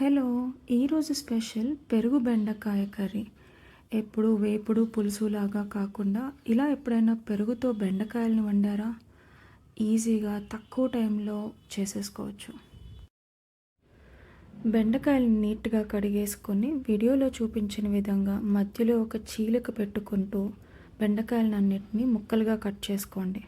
Hello ఈరోజు special పెరుగు బెండకాయ కర్రీ. ఎప్పుడు వేపుడు పులుసులాగా కాకుండా ఇలా ఎప్పుడైనా పెరుగుతో బెండకాయలను వండారా? ఈజీగా తక్కువ టైంలో చేసేసుకోవచ్చు. బెండకాయలు నీట్గా కడిగేసుకొని వీడియోలో చూపించిన విధంగా మధ్యలో ఒక చీలిక పెట్టుకుంటూ బెండకాయలను అన్నిటినీ ముక్కలుగా కట్ చేసుకోండి.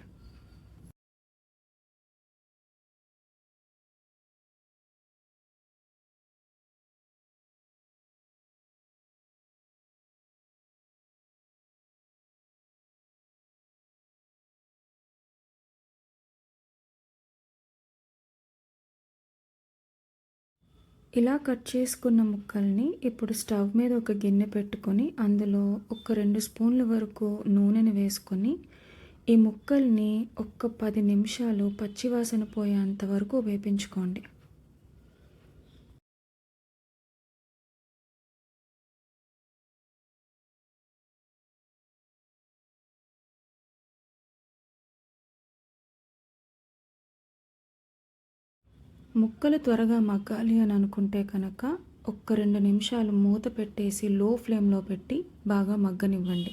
ఇలా కట్ చేసుకున్న ముక్కల్ని ఇప్పుడు స్టవ్ మీద ఒక గిన్నె పెట్టుకొని అందులో ఒక రెండు స్పూన్ల వరకు నూనెని వేసుకొని ఈ ముక్కల్ని ఒక్క పది నిమిషాలు పచ్చివాసన పోయేంత వరకు వేపించుకోండి. ముక్కలు త్వరగా మగ్గాలి అని అనుకుంటే కనుక ఒక్క రెండు నిమిషాలు మూత పెట్టేసి లో ఫ్లేమ్లో పెట్టి బాగా మగ్గనివ్వండి.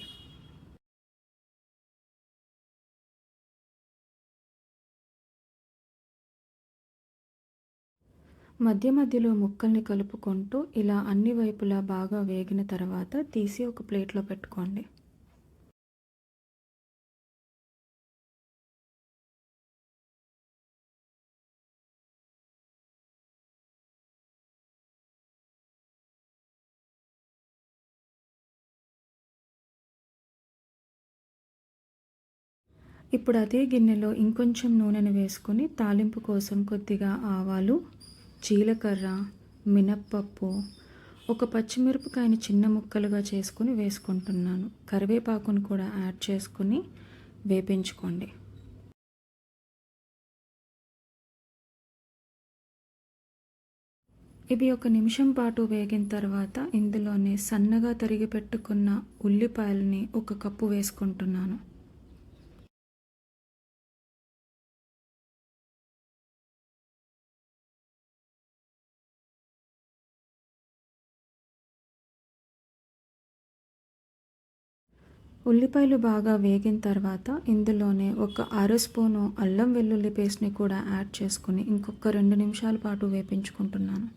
మధ్య మధ్యలో ముక్కల్ని కలుపుకుంటూ ఇలా అన్ని వైపులా బాగా వేగిన తర్వాత తీసి ఒక ప్లేట్లో పెట్టుకోండి. ఇప్పుడు అదే గిన్నెలో ఇంకొంచెం నూనెను వేసుకొని తాలింపు కోసం కొద్దిగా ఆవాలు జీలకర్ర మినప్పప్పు ఒక పచ్చిమిరపకాయని చిన్న ముక్కలుగా చేసుకుని వేసుకుంటున్నాను. కరివేపాకును కూడా యాడ్ చేసుకుని వేపించుకోండి. ఇవి ఒక నిమిషం పాటు వేగిన తర్వాత ఇందులోనే సన్నగా తరిగి పెట్టుకున్న ఉల్లిపాయలని ఒక కప్పు వేసుకుంటున్నాను. ఉల్లిపాయలు బాగా వేగిన తర్వాత ఇందులోనే ఒక అర స్పూను అల్లం వెల్లుల్లి పేస్ట్ని కూడా యాడ్ చేసుకుని ఇంకొక రెండు నిమిషాల పాటు వేపించుకుంటున్నాను.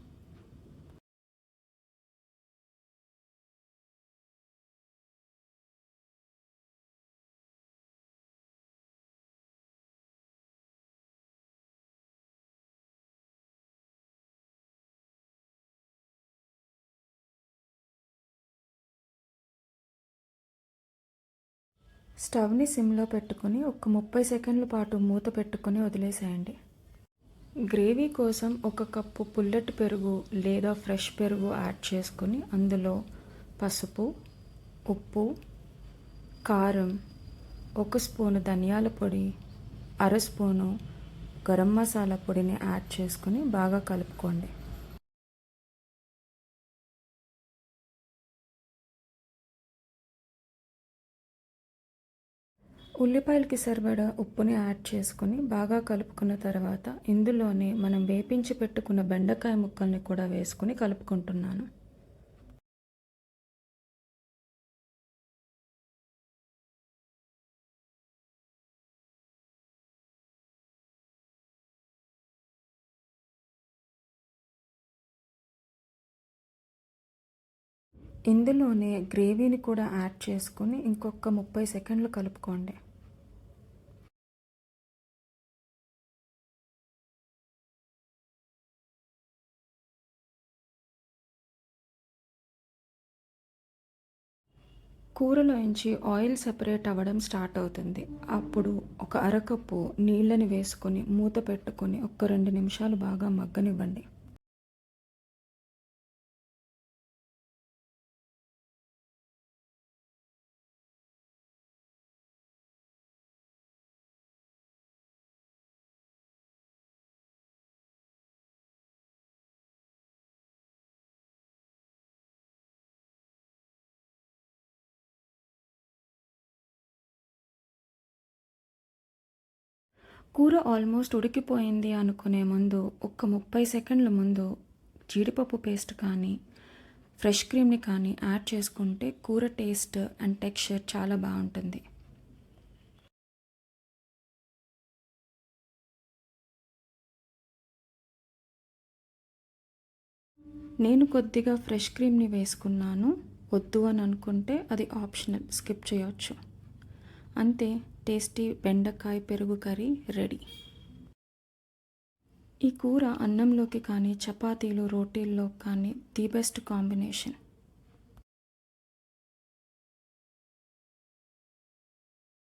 స్టవ్ని సిమ్లో పెట్టుకుని ఒక ముప్పై సెకండ్ల పాటు మూత పెట్టుకుని వదిలేసేయండి. గ్రేవీ కోసం ఒక కప్పు పుల్లటి పెరుగు లేదా ఫ్రెష్ పెరుగు యాడ్ చేసుకుని అందులో పసుపు ఉప్పు కారం ఒక స్పూను ధనియాల పొడి అర స్పూను గరం మసాలా పొడిని యాడ్ చేసుకుని బాగా కలుపుకోండి. ఉల్లిపాయలకి సరిపడా ఉప్పుని యాడ్ చేసుకుని బాగా కలుపుకున్న తర్వాత ఇందులోనే మనం వేపించి పెట్టుకున్న బెండకాయ ముక్కల్ని కూడా వేసుకుని కలుపుకుంటున్నాను. ఇందులోనే గ్రేవీని కూడా యాడ్ చేసుకుని ఇంకొక ముప్పై సెకండ్లు కలుపుకోండి. కూరలోంచి ఆయిల్ సెపరేట్ అవ్వడం స్టార్ట్ అవుతుంది. అప్పుడు ఒక అరకప్పు నీళ్ళని వేసుకొని మూత పెట్టుకొని ఒక రెండు నిమిషాలు బాగా మగ్గనివ్వండి. కూర ఆల్మోస్ట్ ఉడికిపోయింది అనుకునే ముందు ఒక ముప్పై సెకండ్ల ముందు జీడిపప్పు పేస్ట్ కానీ ఫ్రెష్ క్రీమ్ని కానీ యాడ్ చేసుకుంటే కూర టేస్ట్ అండ్ టెక్స్చర్ చాలా బాగుంటుంది. నేను కొద్దిగా ఫ్రెష్ క్రీమ్ని వేసుకున్నాను. వద్దు అని అనుకుంటే అది ఆప్షనల్. స్కిప్ చేయొచ్చు. అంతే టేస్టీ బెండకాయ పెరుగు కర్రీ రెడీ. ఈ కూర అన్నంలోకి కానీ చపాతీలు రోటీల్లో కానీ ది బెస్ట్ కాంబినేషన్.